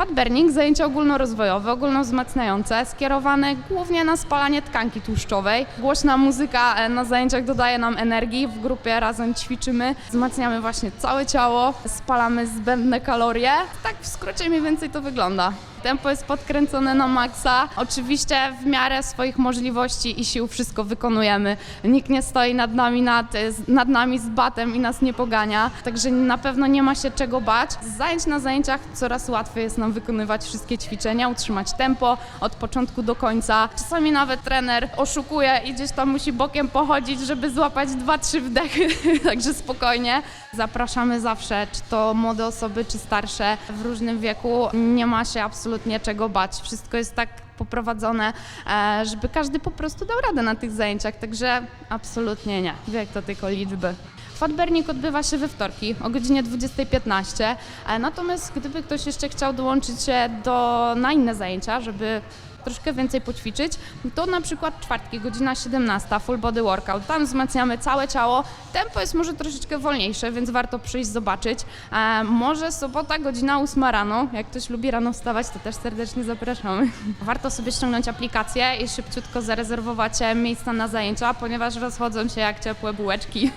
Fat burning, zajęcia ogólnorozwojowe, ogólnowzmacniające, skierowane głównie na spalanie tkanki tłuszczowej. Głośna muzyka e, na zajęciach dodaje nam energii, w grupie razem ćwiczymy, wzmacniamy właśnie całe ciało, spalamy zbędne kalorie. Tak w skrócie mniej więcej to wygląda. Tempo jest podkręcone na maksa. Oczywiście w miarę swoich możliwości i sił wszystko wykonujemy. Nikt nie stoi nad nami, nad, nad nami z batem i nas nie pogania. Także na pewno nie ma się czego bać. Z zajęć na zajęciach coraz łatwiej jest nam wykonywać wszystkie ćwiczenia, utrzymać tempo od początku do końca. Czasami nawet trener oszukuje i gdzieś tam musi bokiem pochodzić, żeby złapać dwa, trzy wdechy. Także spokojnie. Zapraszamy zawsze, czy to młode osoby, czy starsze w różnym wieku. Nie ma się absolutnie czego bać. Wszystko jest tak poprowadzone, e, żeby każdy po prostu dał radę na tych zajęciach. Także absolutnie nie. Wiek to tylko liczby. Fatbernik odbywa się we wtorki o godzinie 20.15. E, Natomiast gdyby ktoś jeszcze chciał dołączyć się do, na inne zajęcia, żeby troszkę więcej poćwiczyć, to na przykład czwartki, godzina 17, full body workout. Tam wzmacniamy całe ciało. Tempo jest może troszeczkę wolniejsze, więc warto przyjść zobaczyć. E, może sobota, godzina 8 rano. Jak ktoś lubi rano wstawać, to też serdecznie zapraszamy. Warto sobie ściągnąć aplikację i szybciutko zarezerwować e, miejsca na zajęcia, ponieważ rozchodzą się jak ciepłe bułeczki.